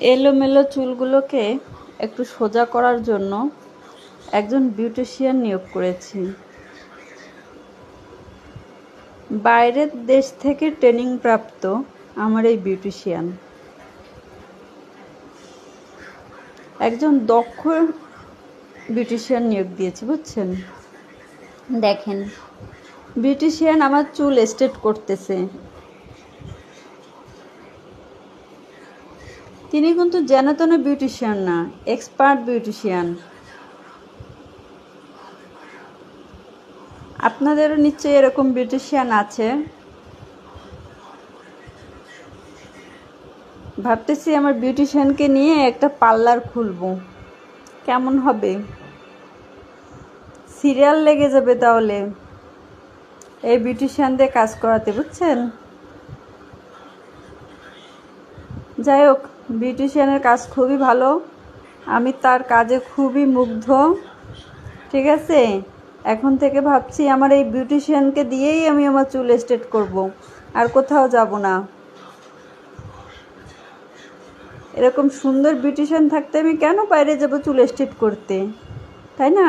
এলোমেলো চুলগুলোকে একটু সোজা করার জন্য একজন বিউটিশিয়ান নিয়োগ করেছি। বাইরের দেশ থেকে ট্রেনিং প্রাপ্ত আমার এই বিউটিশিয়ান। একজন দক্ষ বিউটিশিয়ান নিয়োগ দিয়েছি, বুঝছেন? দেখেন, বিউটিশিয়ান আমার চুল স্ট্রেট করতেছে। তিনি কিন্তু যেন তেন বিউটিশিয়ান না, এক্সপার্ট বিউটিশিয়ান। আপনাদেরও নিশ্চয়ই এরকম বিউটিশিয়ান আছে। ভাবতেছি আমার বিউটিশিয়ানকে নিয়ে একটা পার্লার খুলবো। কেমন হবে? সিরিয়াল লেগে যাবে তাহলে। এই বিউটিশিয়ানদের কাজ করাতে, বুঝছেন? যাই হোক, বিউটিশিয়ানের কাজ খুবই ভালো। আমি তার কাজে খুবই মুগ্ধ। ঠিক আছে? এখন থেকে ভাবছি আমার এই বিউটিশিয়ানকে দিয়েই আমি আমার চুল স্ট্রেট করব। আর কোথাও যাব না। এরকম সুন্দর বিউটিশিয়ান থাকতে আমি কেন বাইরে যাব চুল স্ট্রেট করতে? তাই না?